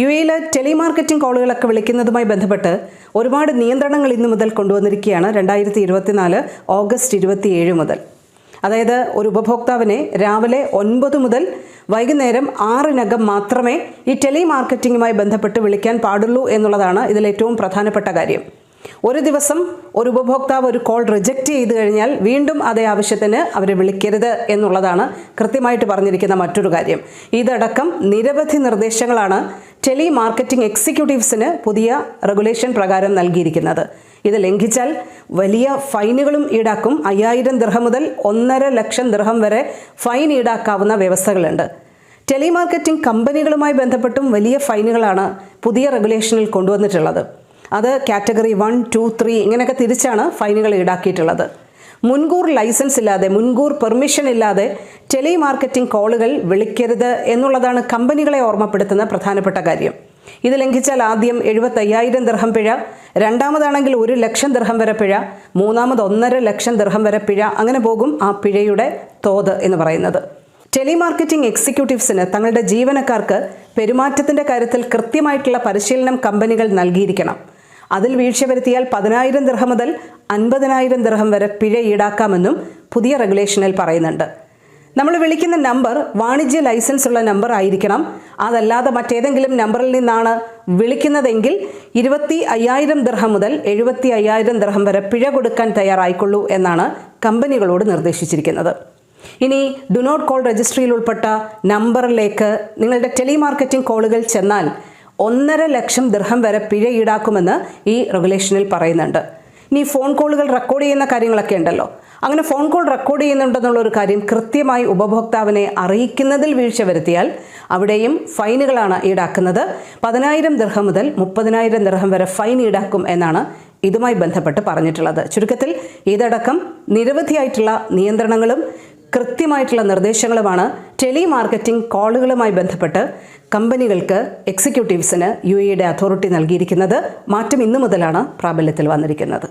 U എയിൽ telemarketing കോളുകളൊക്കെ വിളിക്കുന്നതുമായി ബന്ധപ്പെട്ട് ഒരുപാട് നിയന്ത്രണങ്ങൾ ഇന്നു മുതൽ കൊണ്ടുവന്നിരിക്കുകയാണ് രണ്ടായിരത്തി ഇരുപത്തിനാല് ഓഗസ്റ്റ് ഇരുപത്തിയേഴ് മുതൽ. അതായത് ഒരു ഉപഭോക്താവിനെ രാവിലെ ഒൻപത് മുതൽ വൈകുന്നേരം ആറിനകം മാത്രമേ ഈ ടെലിമാർക്കറ്റിംഗുമായി ബന്ധപ്പെട്ട് വിളിക്കാൻ പാടുള്ളൂ എന്നുള്ളതാണ് ഇതിൽ ഏറ്റവും പ്രധാനപ്പെട്ട കാര്യം. ഒരു ദിവസം ഒരു ഉപഭോക്താവ് ഒരു കോൾ റിജക്റ്റ് ചെയ്ത് കഴിഞ്ഞാൽ വീണ്ടും അതേ ആവശ്യത്തിന് അവരെ വിളിക്കരുത് എന്നുള്ളതാണ് കൃത്യമായിട്ട് പറഞ്ഞിരിക്കുന്ന മറ്റൊരു കാര്യം. ഇതടക്കം നിരവധി നിർദ്ദേശങ്ങളാണ് ടെലി മാർക്കറ്റിംഗ് എക്സിക്യൂട്ടീവ്സിന് പുതിയ റെഗുലേഷൻ പ്രകാരം നൽകിയിരിക്കുന്നത്. ഇത് ലംഘിച്ചാൽ വലിയ ഫൈനുകളും ഈടാക്കും. അയ്യായിരം ദൃഹം മുതൽ ഒന്നര ലക്ഷം ദൃഹം വരെ ഫൈൻ ഈടാക്കാവുന്ന വ്യവസ്ഥകളുണ്ട്. ടെലിമാർക്കറ്റിംഗ് കമ്പനികളുമായി ബന്ധപ്പെട്ടും വലിയ ഫൈനുകളാണ് പുതിയ റെഗുലേഷനിൽ കൊണ്ടുവന്നിട്ടുള്ളത്. അത് കാറ്റഗറി വൺ ടു ത്രീ ഇങ്ങനെയൊക്കെ തിരിച്ചാണ് ഫൈനുകൾ ഈടാക്കിയിട്ടുള്ളത്. മുൻകൂർ ലൈസൻസ് ഇല്ലാതെ മുൻകൂർ പെർമിഷൻ ഇല്ലാതെ ടെലിമാർക്കറ്റിംഗ് കോളുകൾ വിളിക്കരുത് എന്നുള്ളതാണ് കമ്പനികളെ ഓർമ്മപ്പെടുത്തുന്ന പ്രധാനപ്പെട്ട കാര്യം. ഇത് ലംഘിച്ചാൽ ആദ്യം എഴുപത്തയ്യായിരം ദർഹം പിഴ രണ്ടാമതാണെങ്കിൽ ഒരു ലക്ഷം ദർഹം വരെ പിഴ മൂന്നാമത് ഒന്നര ലക്ഷം ദർഹം വരെ പിഴ അങ്ങനെ പോകും ആ പിഴയുടെ തോത് എന്ന് പറയുന്നത്. ടെലിമാർക്കറ്റിംഗ് എക്സിക്യൂട്ടീവ്സിന് തങ്ങളുടെ ജീവനക്കാർക്ക് പെരുമാറ്റത്തിന്റെ കാര്യത്തിൽ കൃത്യമായിട്ടുള്ള പരിശീലനം കമ്പനികൾ നൽകിയിരിക്കണം. അതിൽ വീഴ്ച വരുത്തിയാൽ പതിനായിരം ദർഹം മുതൽ അൻപതിനായിരം ദർഹം വരെ പിഴ ഈടാക്കാമെന്നും പുതിയ റെഗുലേഷനിൽ പറയുന്നുണ്ട്. നമ്മൾ വിളിക്കുന്ന നമ്പർ വാണിജ്യ ലൈസൻസ് ഉള്ള നമ്പർ ആയിരിക്കണം. അതല്ലാതെ മറ്റേതെങ്കിലും നമ്പറിൽ നിന്നാണ് വിളിക്കുന്നതെങ്കിൽ ഇരുപത്തി അയ്യായിരം ദർഹം മുതൽ എഴുപത്തി അയ്യായിരം ദർഹം വരെ പിഴ കൊടുക്കാൻ തയ്യാറായിക്കൊള്ളൂ എന്നാണ് കമ്പനികളോട് നിർദ്ദേശിച്ചിരിക്കുന്നത്. ഇനി ഡു നോട്ട് കോൾ രജിസ്ട്രിയിൽ ഉൾപ്പെട്ട നമ്പറിലേക്ക് നിങ്ങളുടെ ടെലിമാർക്കറ്റിംഗ് കോളുകൾ ചെന്നാൽ ഒന്നര ലക്ഷം ദൃഹം വരെ പിഴ ഈടാക്കുമെന്ന് ഈ റെഗുലേഷനിൽ പറയുന്നുണ്ട്. ഇനി ഫോൺ കോളുകൾ റെക്കോർഡ് ചെയ്യുന്ന കാര്യങ്ങളൊക്കെ ഉണ്ടല്ലോ. അങ്ങനെ ഫോൺ കോൾ റെക്കോർഡ് ചെയ്യുന്നുണ്ടെന്നുള്ള ഒരു കാര്യം കൃത്യമായി ഉപഭോക്താവിനെ അറിയിക്കുന്നതിൽ വീഴ്ച വരുത്തിയാൽ അവിടെയും ഫൈനുകളാണ് ഈടാക്കുന്നത്. പതിനായിരം ദർഹം മുതൽ മുപ്പതിനായിരം ദർഹം വരെ ഫൈൻ ഈടാക്കും എന്നാണ് ഇതുമായി ബന്ധപ്പെട്ട് പറഞ്ഞിട്ടുള്ളത്. ചുരുക്കത്തിൽ ഇതടക്കം നിരവധിയായിട്ടുള്ള നിയന്ത്രണങ്ങളും കൃത്യമായിട്ടുള്ള നിർദ്ദേശങ്ങളുമാണ് ടെലി മാർക്കറ്റിംഗ് കോളുകളുമായി ബന്ധപ്പെട്ട് കമ്പനികൾക്ക് എക്സിക്യൂട്ടീവ്സിന് യു എയുടെ അതോറിറ്റി നൽകിയിരിക്കുന്നത് മാറ്റം ഇന്നു മുതലാണ് പ്രാബല്യത്തിൽ വന്നിരിക്കുന്നത്.